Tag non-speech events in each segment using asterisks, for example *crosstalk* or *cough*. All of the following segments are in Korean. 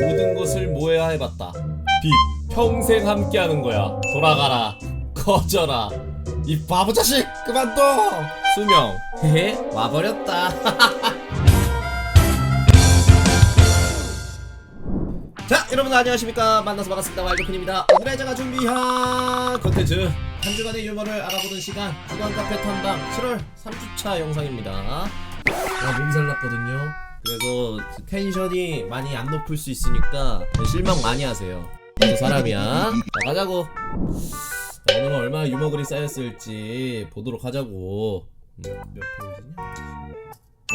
모든 것을 모해야 해봤다. 빛, 평생 함께하는 거야. 돌아가라. 꺼져라. 이 바보 자식, 그만둬. 수명, 헤헤, 와버렸다. *laughs* 자, 여러분 안녕하십니까? 만나서 반갑습니다. 와일드쿤입니다. 오늘의 제가 준비한 컨텐츠 한 주간의 유머를 알아보는 시간 주간 카페 탐방 7월 3주차 영상입니다. 아, 몸살 났거든요. 그래서 텐션이 많이 안 높을 수 있으니까 실망 많이 하세요. 저 사람이야. 자, 가자고. 자, 오늘은 얼마나 유머글이 쌓였을지 보도록 하자고. 음, 몇 페이지냐?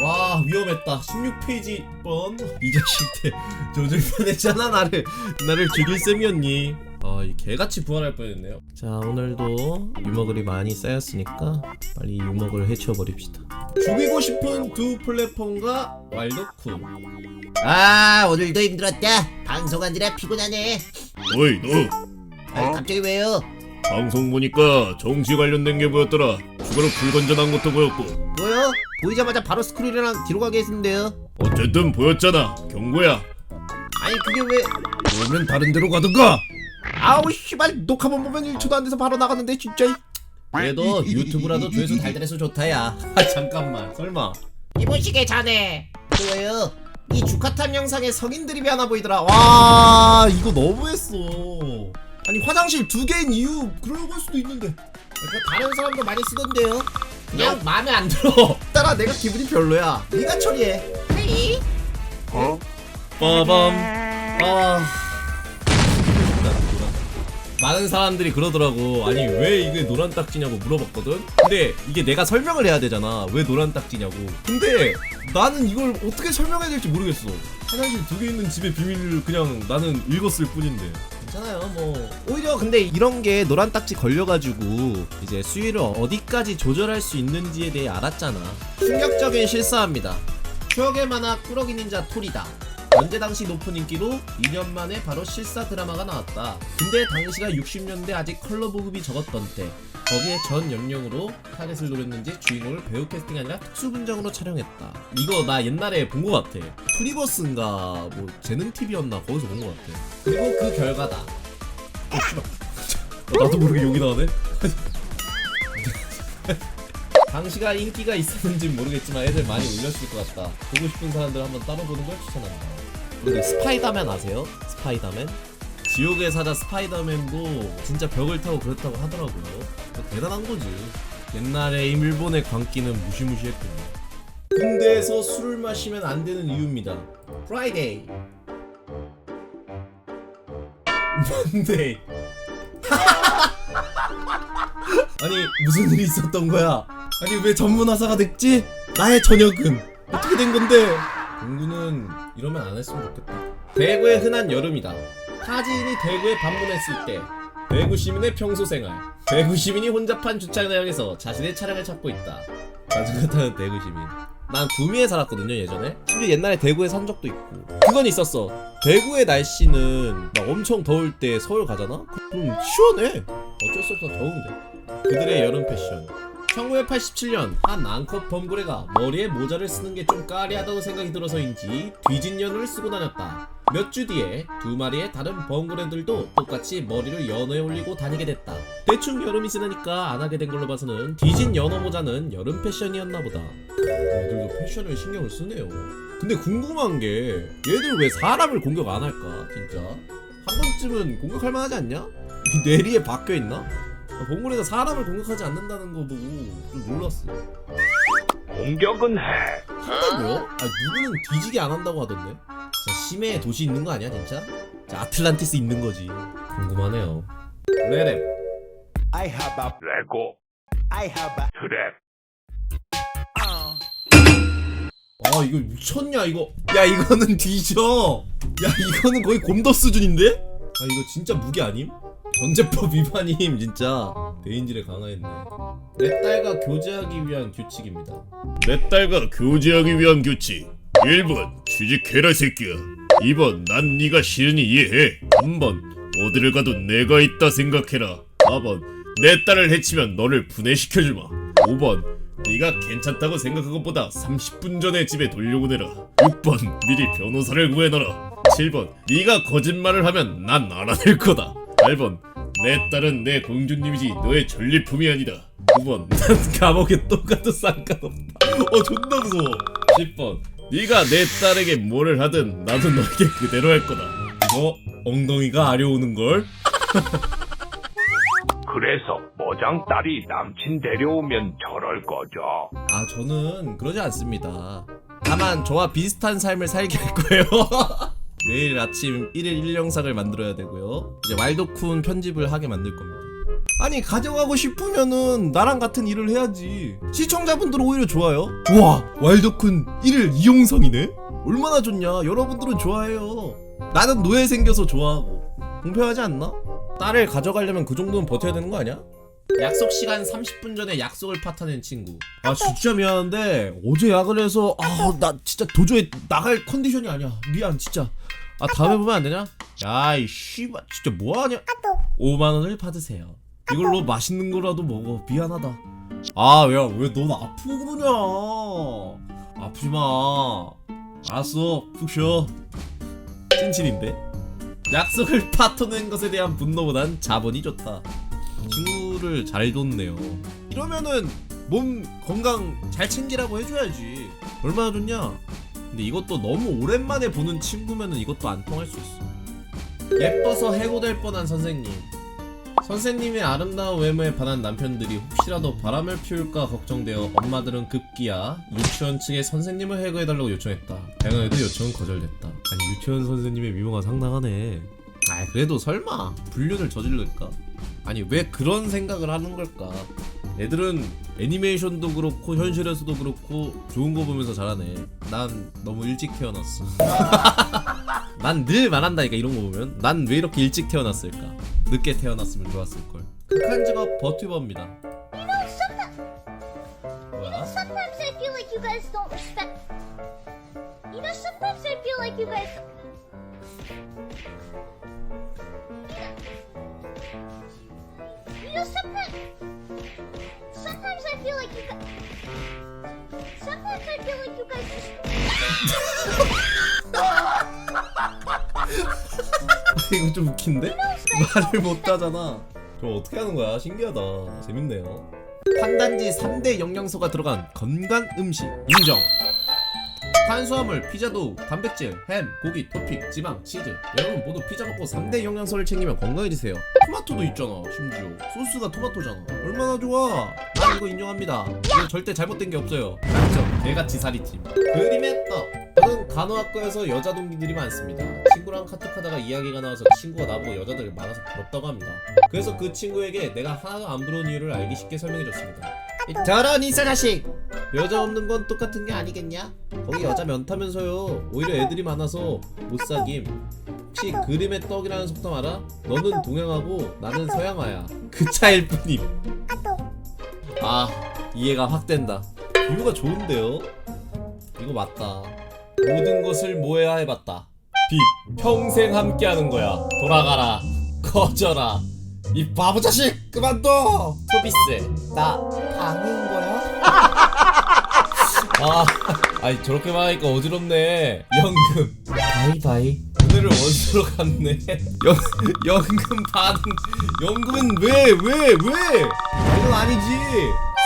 와 위험했다 16페이지 번 *laughs* 이 자식들 조절편했잖아 나를 나를 죽일 셈이었니 아 이 개같이 부활할 뻔했네요. 자 오늘도 유머글이 많이 쌓였으니까 빨리 유머글을 해치워버립시다. 죽이고 싶은 두 플랫폼과 왈도쿤 아 오늘도 힘들었다. 방송하느라 피곤하네. 어이 너. 아, 갑자기 왜요? 방송 보니까 정치 관련된 게 보였더라. 추가로 불건전한 것도 보였고. 뭐요? 보이자마자 바로 스크롤이랑 뒤로 가게 했는데요. 어쨌든 보였잖아. 경고야. 아니 그게 왜 그러면 다른 데로 가든가 아우 씨발 녹화만 보면 1초도 안 돼서 바로 나갔는데 진짜. 그래도 유튜브라도 조회수 달달해서 좋다 야 아 잠깐만 설마. 이보시게 자네. 뭐예요? 이 주카탄 영상에 성인 드립이 하나 보이더라. 와. 아 이거 너무했어. 아니 화장실 두 개인 이유 그러고 할 수도 있는데. 그거 다른 사람도 많이 쓰던데요? 그냥 마음에 안 들어. *laughs* 따라 내가 기분이 별로야. 네가 처리해. 헤이. 빠밤. 아 많은 사람들이 그러더라고. 아니 왜 이게 노란 딱지냐고 물어봤거든? 근데 이게 내가 설명을 해야 되잖아. 왜 노란 딱지냐고. 근데 나는 이걸 어떻게 설명해야 될지 모르겠어. 화장실 두 개 있는 집의 비밀을 그냥 나는 읽었을 뿐인데. 괜찮아요. 뭐 오히려 근데 이런 게 노란 딱지 걸려가지고 이제 수위를 어디까지 조절할 수 있는지에 대해 알았잖아. 충격적인 실사합니다. 추억의 만화 꾸러기 닌자 토리다 현재 당시 높은 인기로 2년 만에 바로 실사 드라마가 나왔다. 근데 당시가 60년대 아직 컬러 보급이 적었던 때 거기에 전 연령으로 타겟을 노렸는지 주인공을 배우 캐스팅이 아니라 특수 분장으로 촬영했다. 이거 나 옛날에 본 것 같아. 프리버스인가 뭐 재능 TV였나 거기서 본 것 같아. 그리고 그 결과다. 어, 씨발. 어, 나도 모르게 욕이 나오네. *laughs* 당시가 인기가 있었는지 모르겠지만 애들 많이 올렸을 것 같다. 보고 싶은 사람들 한번 따라보는 걸 추천한다. 근데 스파이더맨 아세요? 스파이더맨? 지옥의 사자 스파이더맨도 진짜 벽을 타고 그랬다고 하더라고요. 대단한 거지. 옛날에 일본의 광기는 무시무시했군요. 군대에서 술을 마시면 안 되는 이유입니다. 프라이데이. 먼데이. *laughs* 아니 무슨 일이 있었던 거야? 아니 왜 전문화사가 됐지? 나의 저녁은 어떻게 된 건데? 공구는 이러면 안 했으면 좋겠다. 대구의 흔한 여름이다. 타지인이 대구에 방문했을 때 대구 시민의 평소 생활. 대구 시민이 혼잡한 주차장에서 자신의 차량을 찾고 있다. 자전거 타는 대구 시민. 난 구미에 살았거든요 예전에. 심지어 옛날에 대구에 산 적도 있고. 그건 있었어. 대구의 날씨는 막 엄청 더울 때 서울 가잖아? 그럼 시원해. 어쩔 수 없어 더운데. 그들의 여름 패션. 1987년 한 앙컷 범고래가 머리에 모자를 쓰는 게 좀 까리하다고 생각이 들어서인지 뒤진 연어를 쓰고 다녔다. 몇 주 뒤에 두 마리의 다른 범고래들도 똑같이 머리를 연어에 올리고 다니게 됐다. 대충 여름이 지나니까 안 하게 된 걸로 봐서는 뒤진 연어 모자는 여름 패션이었나 보다. 얘들도 패션을 신경을 쓰네요. 근데 궁금한 게 얘들 왜 사람을 공격 안 할까 진짜? 한 번쯤은 공격할 만하지 않냐? 이 뇌리에 박혀 있나? 봉골에서 사람을 공격하지 않는다는 거 보고 좀 놀랐어. 공격은 해 한다고요? 아 누구는 뒤지게 안 한다고 하던데. 자 심해에 도시 있는 거 아니야 진짜? 자 아틀란티스 있는 거지. 궁금하네요. 레랩. I have a, 레고 I have a, 트랩 아 이거 미쳤냐 이거. 야 이거는 *laughs* 뒤져. 야 이거는 거의 곰더 수준인데? 아 이거 진짜 무기 아님? 전제법 *laughs* 위반임 진짜. 대인질에 강화했네. 내 딸과 교제하기 위한 규칙입니다. 내 딸과 교제하기 위한 규칙. 1번 취직해라 새끼야. 2번 난 네가 싫으니 이해해. 3번 어디를 가도 내가 있다 생각해라. 4번 내 딸을 해치면 너를 분해시켜주마. 5번 네가 괜찮다고 생각한 것보다 30분 전에 집에 돌려보내라. 6번 미리 변호사를 구해놔라. 7번 네가 거짓말을 하면 난 알아낼 거다 8번 내 딸은 내 공주님이지 너의 전리품이 아니다 9번 *laughs* 난 감옥에 또 가도 상관없다 어 존나 무서워 10번 네가 내 딸에게 뭐를 하든 나도 너에게 그대로 할 거다 이거 엉덩이가 아려오는걸? *laughs* 그래서 모장 딸이 남친 데려오면 저럴 거죠. 아 저는 그러지 않습니다. 다만 저와 비슷한 삶을 살게 할 거예요. *laughs* 매일 아침 1일 1영상을 만들어야 되고요. 이제 왈도쿤 편집을 하게 만들 겁니다. 아니 가져가고 싶으면은 나랑 같은 일을 해야지. 시청자분들은 오히려 좋아요. 와 왈도쿤 1일 2영상이네. 얼마나 좋냐. 여러분들은 좋아해요. 나는 노예 생겨서 좋아하고 공평하지 않나? 딸을 가져가려면 그 정도는 버텨야 되는 거 아니야? 약속 시간 30분 전에 약속을 파타낸 친구. 아 진짜 미안한데 어제 약을 해서 아 나 진짜 도저히 나갈 컨디션이 아니야. 미안 진짜. 아 다음에 보면 안 되냐? 야이 씨발 진짜 뭐하냐? 5만 원을 받으세요. 이걸로 맛있는 거라도 먹어. 미안하다. 아야왜넌 아프고 그러냐? 아프지 마. 알았어 푹 쉬어. 찐친인데. 약속을 *laughs* 파토낸 것에 대한 분노보단 자본이 좋다. 친구를 잘 뒀네요. 이러면은 몸 건강 잘 챙기라고 해줘야지. 얼마나 좋냐? 근데 이것도 너무 오랜만에 보는 친구면은 이것도 안 통할 수 있어. 예뻐서 해고될 뻔한 선생님. 선생님의 아름다운 외모에 반한 남편들이 혹시라도 바람을 피울까 걱정되어 엄마들은 급기야 유치원 측에 선생님을 해고해달라고 요청했다. 다행히도 요청은 거절됐다. 아니 유치원 선생님의 미모가 상당하네. 아 그래도 설마 불륜을 저질렀을까? 아니 왜 그런 생각을 하는 걸까? 애들은 애니메이션도 그렇고 현실에서도 그렇고 좋은 거 보면서 자라네. 난 너무 일찍 태어났어. *laughs* 난 늘 말한다니까 이런 거 보면 난 왜 이렇게 일찍 태어났을까? 늦게 태어났으면 좋았을 걸. 극한 직업 버튜버입니다. 뭐야? Sometimes I feel like you guys don't respect. You know, sometimes I feel like you guys. *laughs* 이거 좀 웃긴데? 말을 못 하잖아. 저 어떻게 하는 거야? 신기하다. 재밌네요. 판단지 3대 영양소가 들어간 건강 음식 인정. 탄수화물, 피자도, 단백질, 햄, 고기, 토핑, 지방, 치즈. 여러분 모두 피자 먹고 3대 영양소를 챙기면 건강해지세요. 토마토도 있잖아. 심지어 소스가 토마토잖아. 얼마나 좋아? 난 이거 인정합니다. 이거 절대 잘못된 게 없어요. 맞죠? 개같이 사리팀. 그림의 떡. 저는 간호학과에서 여자 동기들이 많습니다. 친구랑 카톡하다가 이야기가 나와서 친구가 나보고 여자들 많아서 부럽다고 합니다. 그래서 그 친구에게 내가 하나도 안 부러운 이유를 알기 쉽게 설명해줬습니다. 저런 이사 자식. 여자 없는 건 똑같은 게 아니겠냐? 거기 여자 많다면서요. 오히려 애들이 많아서 못 사김. 혹시 그림의 떡이라는 속담 알아? 너는 동양하고 나는 서양화야. 그 차일 뿐임. 아 이해가 확 된다. 비유가 좋은데요? 이거 맞다. 모든 것을 모해야 해봤다. 빛 평생 함께하는 거야. 돌아가라. 꺼져라. 이 바보 자식 그만둬. 소비세 나 방인 거야? *laughs* 아, 아니 저렇게 말하니까 어지럽네. 연금. 바이바이. 오늘을 원수로 갔네. *laughs* 연, 연금 받은. 연금은 왜, 왜, 왜? 이건 아니지.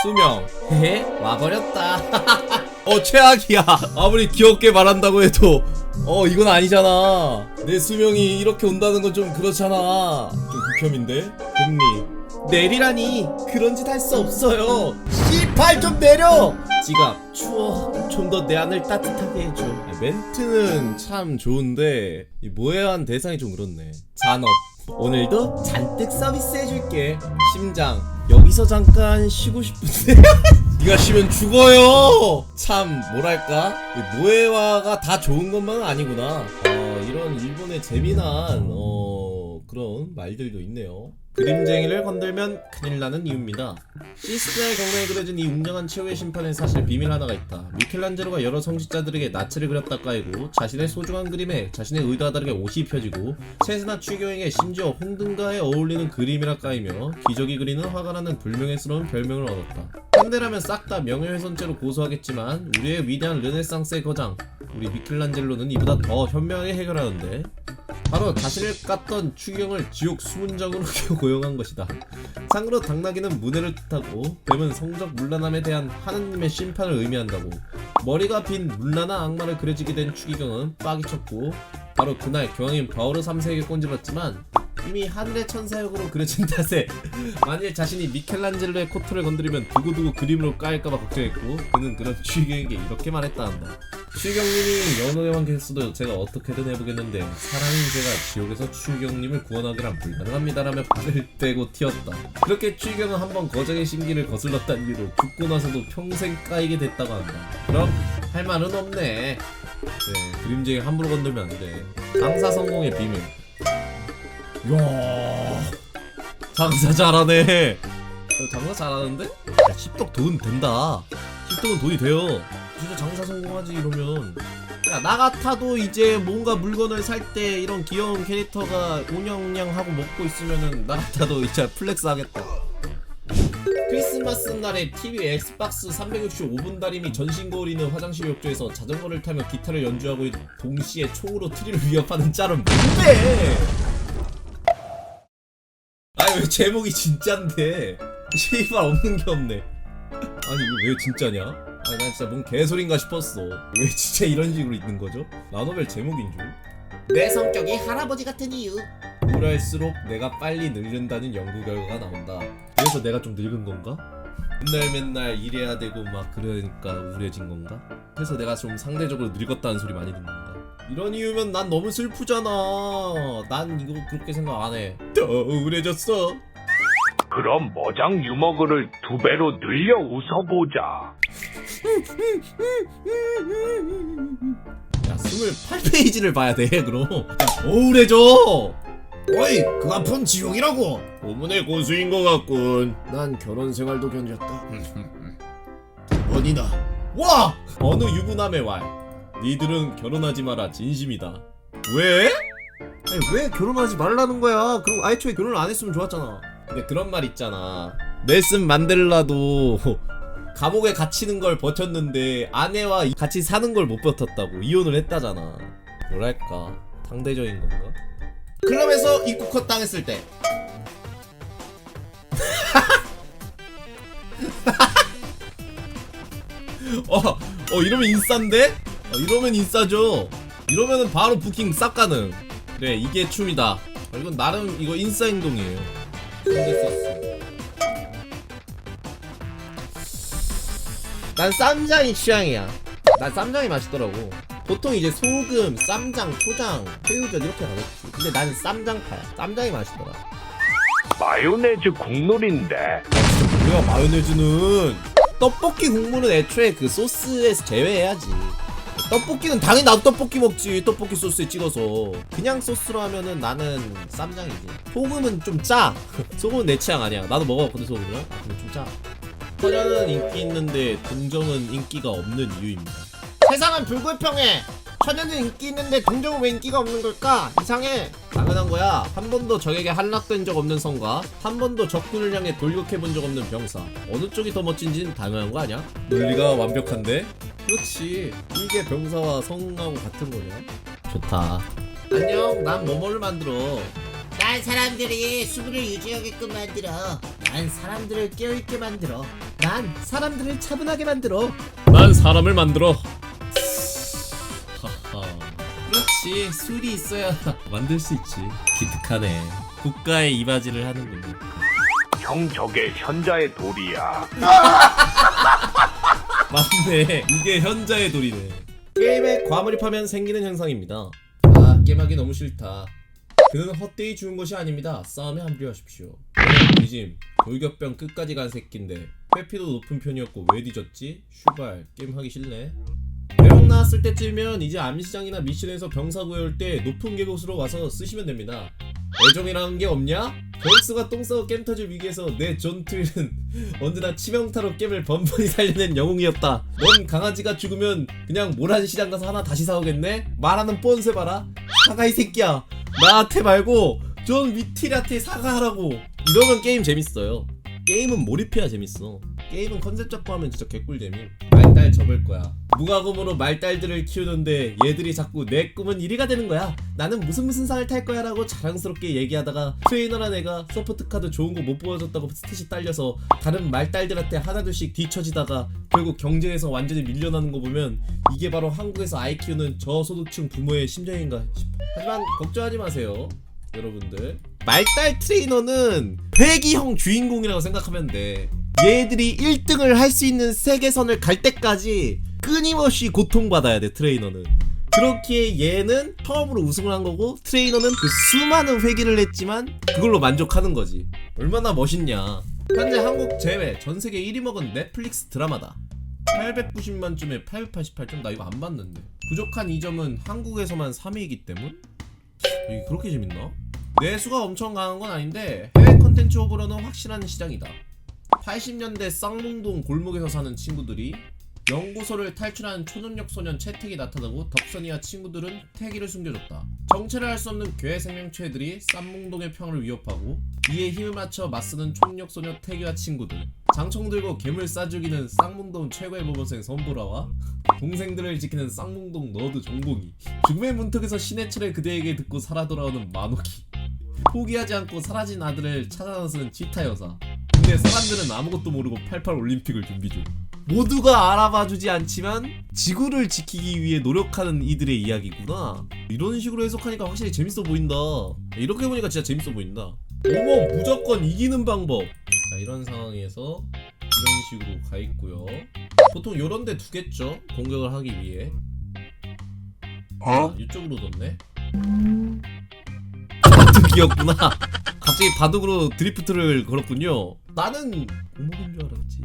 수명. 헤헤, 와버렸다. *laughs* 어, 최악이야. 아무리 귀엽게 말한다고 해도. 어, 이건 아니잖아. 내 수명이 이렇게 온다는 건 좀 그렇잖아. 좀 극혐인데? 금리. 내리라니. 그런 짓 할 수 없어요. 씨발 좀 내려! 지갑 추워. 좀 더 내 안을 따뜻하게 해줘. 아, 멘트는 참 좋은데 이 모해한 대상이 좀 그렇네. 잔업. 오늘도 잔뜩 서비스 해줄게. 심장. 여기서 잠깐 쉬고 싶은데. *laughs* 네가 쉬면 죽어요! 참 뭐랄까? 이 모해화가 다 좋은 것만은 아니구나. 어, 이런 일본의 재미난 어, 그런 말들도 있네요 그림쟁이를 건들면 큰일 나는 이유입니다. 시스타의 경우에 그려진 이 웅장한 최후의 심판엔 사실 비밀 하나가 있다. 미켈란젤로가 여러 성직자들에게 나치를 그렸다 까이고 자신의 소중한 그림에 자신의 의도와 다르게 옷이 입혀지고 세세나 취교행에 심지어 홍등가에 어울리는 그림이라 까이며 기적이 그리는 화가 나는 불명예스러운 별명을 얻었다. 현대라면 싹 다 명예훼손죄로 고소하겠지만 우리의 위대한 르네상스의 거장 우리 미켈란젤로는 이보다 더 현명하게 해결하는데 바로 자신을 깠던 추경을 지옥 수문장으로 *laughs* 고용한 것이다. 상으로 당나귀는 문해를 뜻하고 뱀은 성적 문란함에 대한 하느님의 심판을 의미한다고 머리가 빈 문란한 악마를 그려지게 된 추기경은 빡이 쳤고 바로 그날 교황인 바오르 3세에게 꼰집었지만 이미 하늘의 천사 역으로 그려진 탓에 *laughs* 만일 자신이 미켈란젤로의 코트를 건드리면 두고두고 그림으로 까일까봐 걱정했고 그는 그런 추기경에게 이렇게 말했다 한다 추기경님이 연호의 관계였어도 제가 어떻게든 해보겠는데 사람인 제가 지옥에서 추기경님을 구원하기란 불가능합니다라며 발을 떼고 튀었다. 그렇게 추기경은 한번 거적의 심기를 거슬렀다는 이유로 죽고 나서도 평생 까이게 됐다고 한다. 그럼 할 말은 없네. 네, 그림쟁이 함부로 건들면 안 돼. 장사 성공의 비밀. 이야 장사 잘하네. 어, 장사 잘하는데? 야, 십덕 돈 된다. 십덕은 돈이 돼요 진짜 장사 성공하지 이러면 야, 나 같아도 이제 뭔가 물건을 살 때 이런 귀여운 캐릭터가 운영량하고 먹고 있으면은 나 같아도 이제 플렉스 하겠다 크리스마스 날에 TV 엑스박스 365분 다림이 전신 거울이는 화장실 욕조에서 자전거를 타며 기타를 연주하고 있- 동시에 총으로 트리를 위협하는 짤은 뭔데? 아니 왜 제목이 진짠데 *laughs* 씨발 없는 게 없네 아니 이거 왜 진짜냐? 아니 난 진짜 뭔 개소린가 싶었어 왜 진짜 이런 식으로 있는 거죠? 라노벨 제목인 줄? 내 성격이 할아버지 같은 이유 오랄수록 내가 빨리 늙는다는 연구 결과가 나온다 그래서 내가 좀 늙은 건가? 맨날 맨날 일해야 되고 막 그러니까 우울해진 건가? 그래서 내가 좀 상대적으로 늙었다는 소리 많이 듣는 건가? 이런 이유면 난 너무 슬프잖아 난 이거 그렇게 생각 안 해 더 우울해졌어 그럼 머장 유머글을 두 배로 늘려 웃어보자. 야 28페이지를 봐야 돼 그럼 야, 우울해져 어이 그 앞은 지옥이라고 고문의 고수인 것 같군. 난 결혼 생활도 견뎠다. *laughs* 번이다. 와! 어느 유부남의 말. 니들은 결혼하지 마라 진심이다. 왜? 아니 왜 결혼하지 말라는 거야? 그럼 아예 초에 결혼을 안 했으면 좋았잖아. 근데 그런 말 있잖아. 넬슨 만델라도 감옥에 갇히는 걸 버텼는데 아내와 같이 사는 걸 못 버텼다고 이혼을 했다잖아. 뭐랄까 상대적인 건가? 클럽에서 입국 컷 당했을 때 *laughs* 어, 어 이러면 인싸인데? 어, 이러면 인싸죠. 이러면은 바로 부킹 싹 가능. 그래 이게 춤이다. 어, 이건 나름 이거 인싸 행동이에요. 난 쌈장이 취향이야. 난 쌈장이 맛있더라고. 보통 이제 소금, 쌈장, 초장, 새우젓 이렇게 가겠지. 근데 난 쌈장파야. 쌈장이 맛있더라. 마요네즈 국룰인데 우리가 마요네즈는 떡볶이 국물은 애초에 그 소스에서 제외해야지. 떡볶이는 당연히 나도 떡볶이 먹지. 떡볶이 소스에 찍어서 그냥 소스로 하면은 나는 쌈장이지. 소금은 좀 짜. *laughs* 소금은 내 취향 아니야. 나도 먹어봤거든 소금을. 아 근데 좀 짜. 서련은 인기 있는데 동정은 인기가 없는 이유입니다. 세상은 불공평해 천연은 인기 있는데 동정은 왜 인기가 없는 걸까 이상해 당연한 거야. 한 번도 적에게 한락된 적 없는 성과, 한 번도 적군을 향해 돌격해 본 적 없는 병사. 어느 쪽이 더 멋진지는 당연한 거 아니야? 논리가 완벽한데? 그렇지. 이게 병사와 성하고 같은 거냐? 좋다. 안녕. 난 뭐뭐를 만들어. 난 사람들이 수비를 유지하게끔 만들어 난 사람들을 깨어있게 만들어 난 사람들을 차분하게 만들어 난 사람을 만들어. 하하. 그렇지. 술이 있어야 *laughs* 만들 수 있지. 기특하네. 국가의 이바지를 하는군요. 형 저게 현자의 돌이야. *laughs* 맞네. 이게 현자의 돌이네. 게임에 과몰입하면 생기는 현상입니다. 아, 게임하기 너무 싫다. 그는 헛되이 죽은 것이 아닙니다. 싸움에 합류하십시오. 이짐, 돌격병 끝까지 간 새끼인데 회피도 높은 편이었고 왜 뒤졌지? 슈발, 게임 하기 싫네. 대형 나왔을 때쯤이면 이제 암시장이나 미션에서 병사 구해올 때 높은 계급으로 와서 쓰시면 됩니다. 애정이라는 게 없냐? 베럭스가 똥 싸고 게임 터질 위기에서 내 전투는 *laughs* 언제나 치명타로 게임을 번번이 살려낸 영웅이었다. 넌 강아지가 죽으면 그냥 모란 시장 가서 하나 다시 사오겠네? 말하는 뻔세 봐라. 사과 이 새끼야. 나한테 말고 존 위티한테 사과하라고. 이러면 게임 재밌어요. 게임은 몰입해야 재밌어. 게임은 컨셉 잡고 하면 진짜 개꿀잼이 말딸 접을 거야. 무과금으로 말딸들을 키우는데 얘들이 자꾸 내 꿈은 1위가 되는 거야. 나는 무슨 무슨 상을 탈 거야 라고 자랑스럽게 얘기하다가 트레이너란 애가 서포트 카드 좋은 거 못 보여줬다고 스탯이 딸려서 다른 말딸들한테 하나둘씩 뒤처지다가 결국 경쟁에서 완전히 밀려나는 거 보면 이게 바로 한국에서 아이 키우는 저소득층 부모의 심정인가 싶어. 하지만 걱정하지 마세요 여러분들 말딸 트레이너는 회기형 주인공이라고 생각하면 돼. 얘들이 1등을 할 수 있는 세계선을 갈 때까지 끊임없이 고통받아야 돼 트레이너는. 그렇기에 얘는 처음으로 우승을 한 거고 트레이너는 그 수많은 회기를 했지만 그걸로 만족하는 거지. 얼마나 멋있냐. 현재 한국 제외 전 세계 1위 먹은 넷플릭스 드라마다. 890만점에 888점? 나 이거 안 봤는데. 부족한 이 점은 한국에서만 3위이기 때문? 이게 그렇게 재밌나? 내수가 엄청 강한 건 아닌데 해외 컨텐츠 호불호는 확실한 시장이다 80년대 쌍문동 골목에서 사는 친구들이 연구소를 탈출한 초능력 소년 채택이 나타나고 덕선이와 친구들은 태기를 숨겨줬다. 정체를 알 수 없는 괴 생명체들이 쌍문동의 평을 위협하고 이에 힘을 맞춰 맞서는 초능력 소녀 태기와 친구들. 장총 들고 괴물 싸 죽이는 쌍문동 최고의 모범생 선보라와 동생들을 지키는 쌍문동 너드 정봉이. 죽음의 문턱에서 신의 철을 그대에게 듣고 살아 돌아오는 만옥이. 포기하지 않고 사라진 아들을 찾아 나서는 치타 여사. 근데 사람들은 아무것도 모르고 88 올림픽을 준비 중. 모두가 알아봐주지 않지만 지구를 지키기 위해 노력하는 이들의 이야기구나. 이런 식으로 해석하니까 확실히 재밌어 보인다. 이렇게 보니까 진짜 재밌어 보인다. 어머 무조건 이기는 방법. 자 이런 상황에서 이런 식으로 가 있고요. 보통 이런 데 두겠죠. 공격을 하기 위해. 아, 이쪽으로 뒀네. 바둑이었구나. *laughs* 갑자기 바둑으로 드리프트를 걸었군요. 나는 오목인 줄 알았지.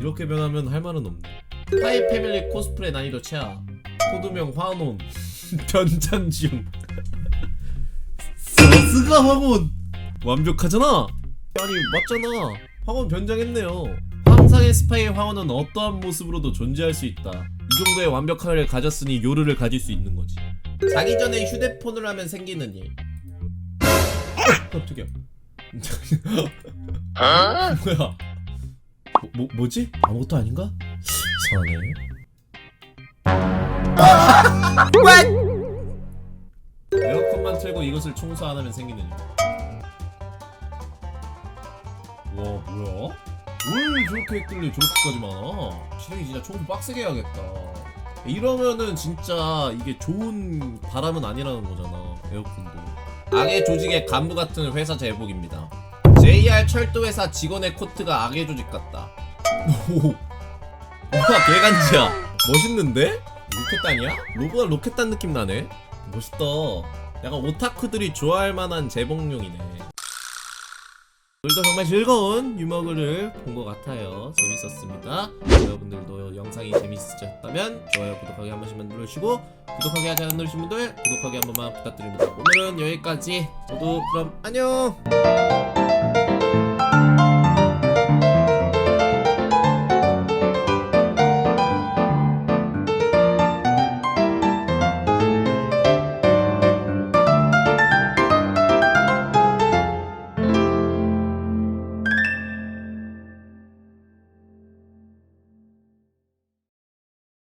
이렇게 변하면 할 말은 없네. 하이 패밀리 코스프레 난이도 최하. 코드명 화논. 변찬 중. 서스가 화곤. 완벽하잖아. 아니 맞잖아. 화곤 변장했네요. 항상의 스파이의 화원은 어떠한 모습으로도 존재할 수 있다. 이 정도의 완벽함을 가졌으니 요르를 가질 수 있는 거지. 자기 전에 휴대폰을 하면 생기는 일. 깜짝이야. 뭐야? 뭐, 뭐 뭐지? 아무것도 아닌가? 이상하네. 에어컨만 틀고 이것을 청소 안 하면 생기는 일. 와 뭐야? 왜 저렇게 했길래 저렇게까지 많아? 실력이 진짜 청소 빡세게 해야겠다. 이러면은 진짜 이게 좋은 바람은 아니라는 거잖아 에어컨도. 악의 조직의 간부 같은 회사 제복입니다. JR 철도 회사 직원의 코트가 악의 조직 같다. 오, 와 개간지야. 멋있는데? 로켓단이야? 로고가 로켓단 느낌 나네. 멋있다. 약간 오타쿠들이 좋아할 만한 재봉용이네. 오늘도 정말 즐거운 유머글을 본것 같아요. 재밌었습니다. 여러분들도 영상이 재밌으셨다면 좋아요, 구독하기 한 번씩만 눌러주시고 구독하기 하지 누르신 분들 구독하기 한 번만 부탁드립니다. 오늘은 여기까지. 저도 그럼 안녕.